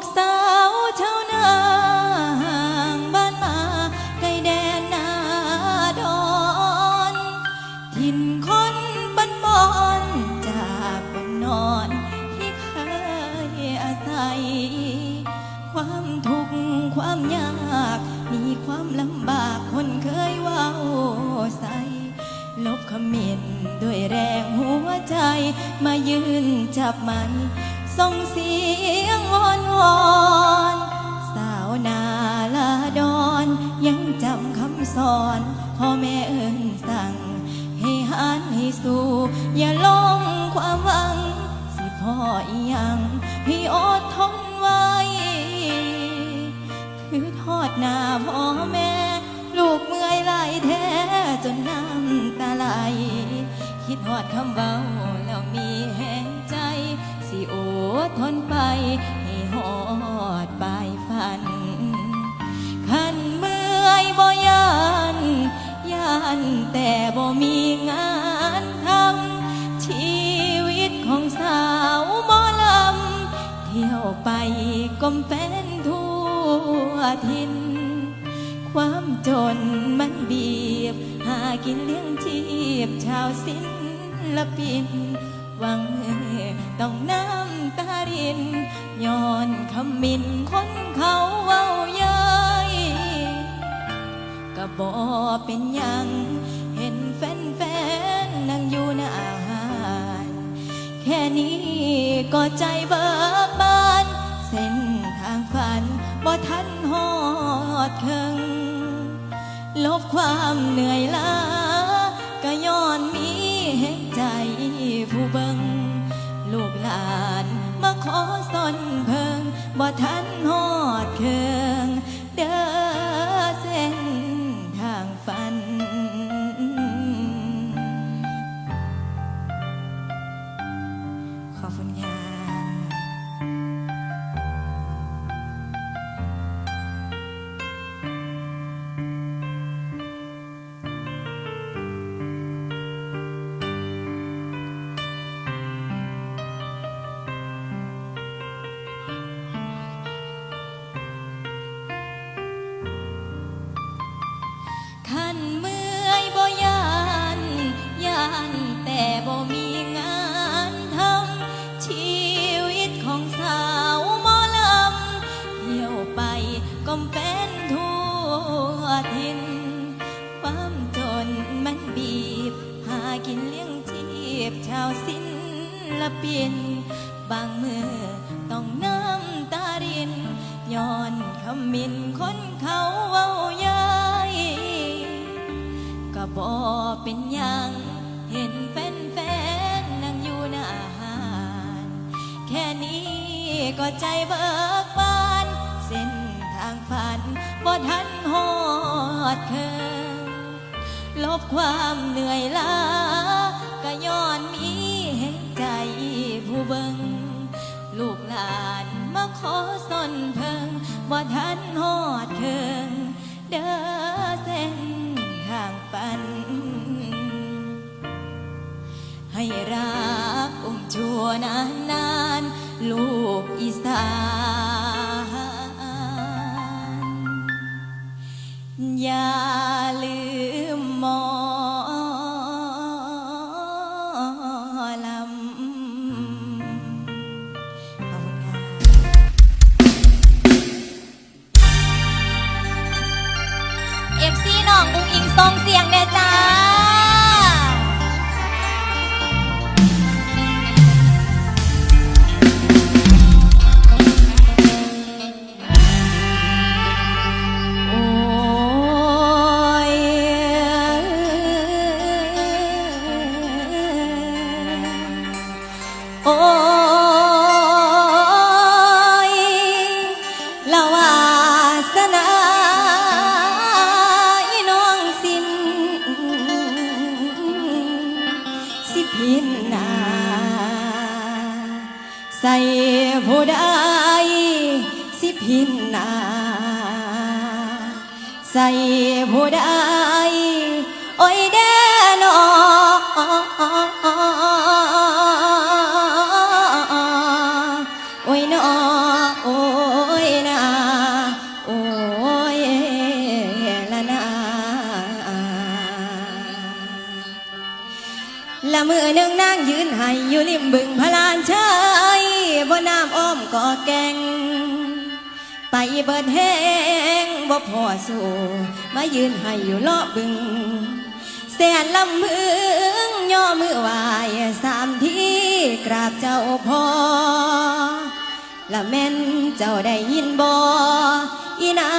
กสาวชาวนาห่างบ้านมาไกลแดนนาดอนถิ่นคนบ้านบอนจากบนนอนที่เคยอาศัย ความทุกข์ความยาก มีความลำบากคนเคยว้าใส่ลบคำเมนด้วยแรงหัวใจมายืนจับมัน ส่งเสียงวอนวอนสาวนาลาดอนยังจำคำสอนพ่อแม่เอิญสั่ง ให้หันให้สู้อย่าลงความหวัง สิพ่ออีหยังให้อดทนไว้คือทอดหน้าพ่อแม่ ลูกเมื่อยไหลายแท้จนน้ำตาไหลคิดหอดคำเบาแล้วมีแหง สิโอดทนไป ให้หอดปลายฝัน ขันเมื่อยบ่ยันยันแต่บ่มีงานทำชีวิตของสาวหมอลำ เที่ยวไปก้มเป็นทั่วทิน ความจนมันบีบ หากินเลี้ยงชีพชาวศิลปินหวังมือ ต้องน้ำตารินย้อนคำมินคนเขาเว้าเย้ยก็บอเป็นยังเห็นแฟนๆนั่งอยู่หน้าหานแค่นี้ก็ใจเบิกบาน เส้นทางฝันบ่ทันหอดเคิงลบความเหนื่อยล้าก็ย้อนมีแห่งใจผู้เบิกานมาขอสนเพิงบ่ทันหอดเคืองเด้อ ศิลปิน บางมือต้องน้ำตารินย้อนคำมินคนเขาเว้าย้ยก็บอเป็นยังเห็นแฟนๆนั่งอยู่หน้าหานแค่นี้ก็ใจเบิกบาน เส้นทางฝันบ่ทันหอดเคิงลบความเหนื่อยล้าก็ย้อนมี เบิงลูกหลานมาขอสนเพิงว่าทันหอดเคิงเด้อเส้นทางฝัน ให้รักอุ้มชัวนานนานๆ ลูกอีสาน ละวาสนาอีน้องสินสิพินนาใส่ผู้ใดสิพินนาใส่ผู้ใด มบึงพลานเชายบ่น้ำอ้อมก่อแกง ไปเบิดแหงบ่พ่อสู่มายืนให้อยู่เลาะบึงเสนลำมืงย่อมือวายสามทีกราบเจ้าพ่อละแม่นเจ้าได้ยินบ่อีนา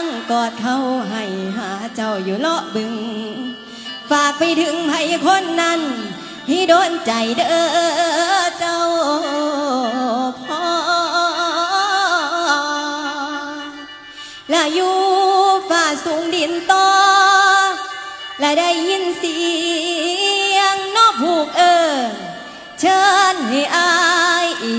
งกอดเขาให้หาเจ้าอยู่เลาะบึง ฝากไปถึงไผคนนั้น ให้โดนใจเด้อเจ้าพ่อและอยู่ฝ่าสูงดินต่อและได้ยินเสียงนอกผูกเอิญเชิญให้อายอี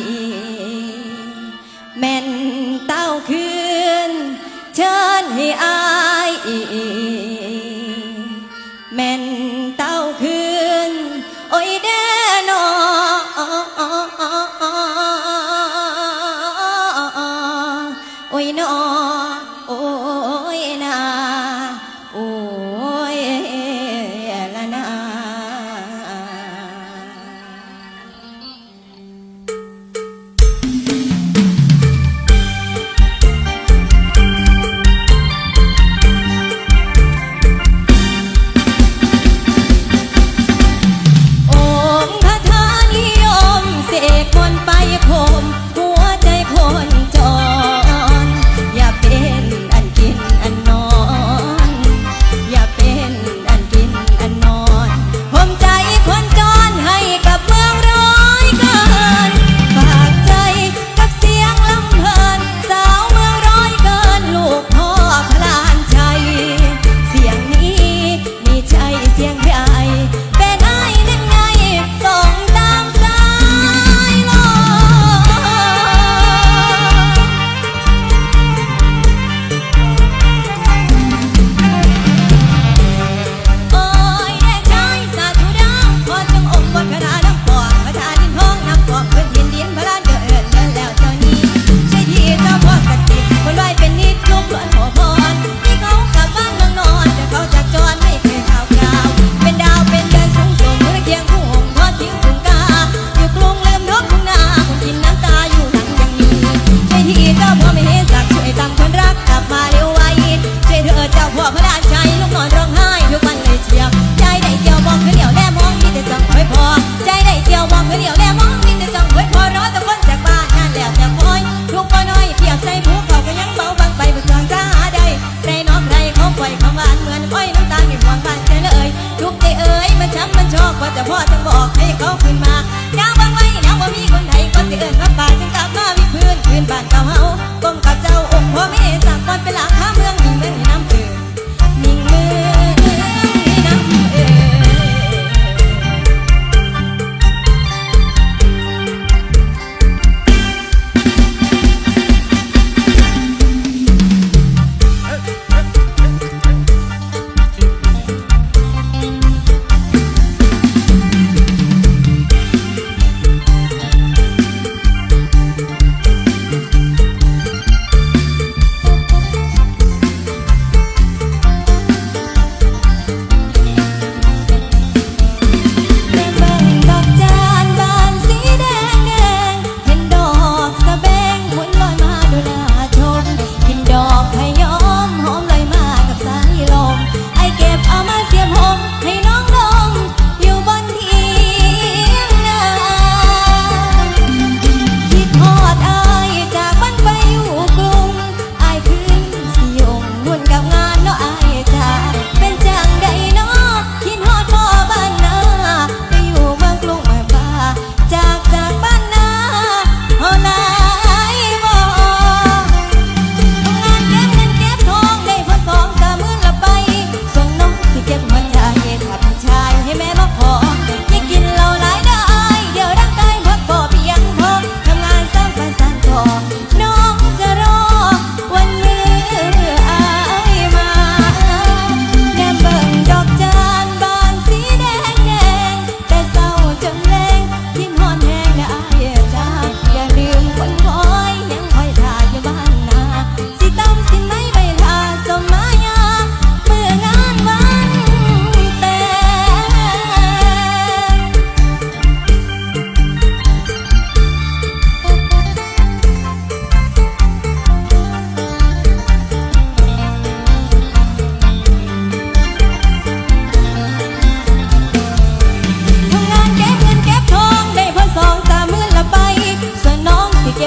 โอ้ยนอโอ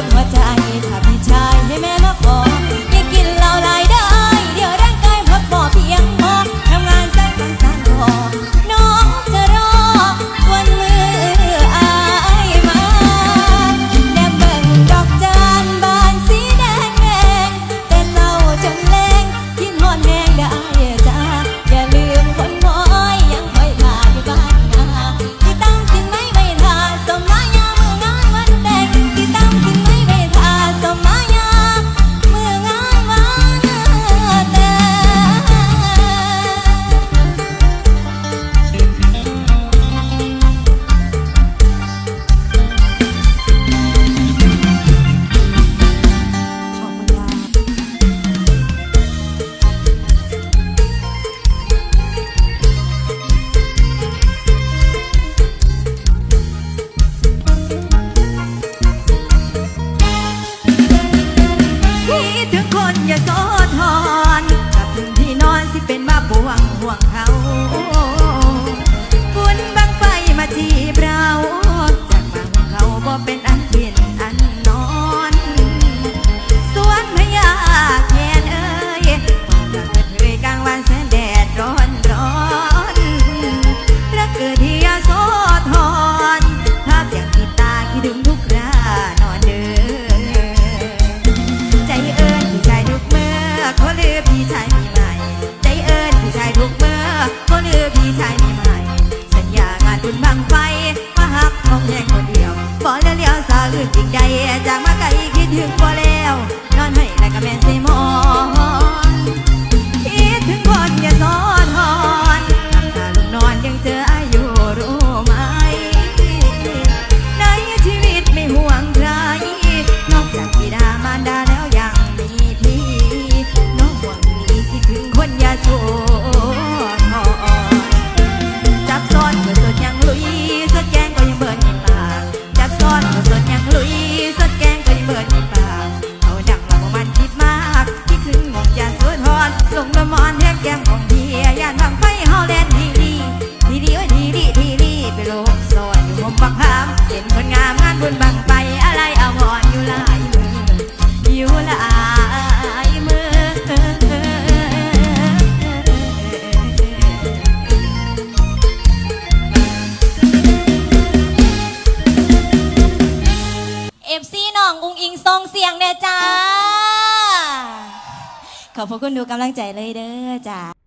give my time. สิ่ใจจะมาไกลคิดถึงบ่ คุณดูกำลังใจเลยเด้อจ้า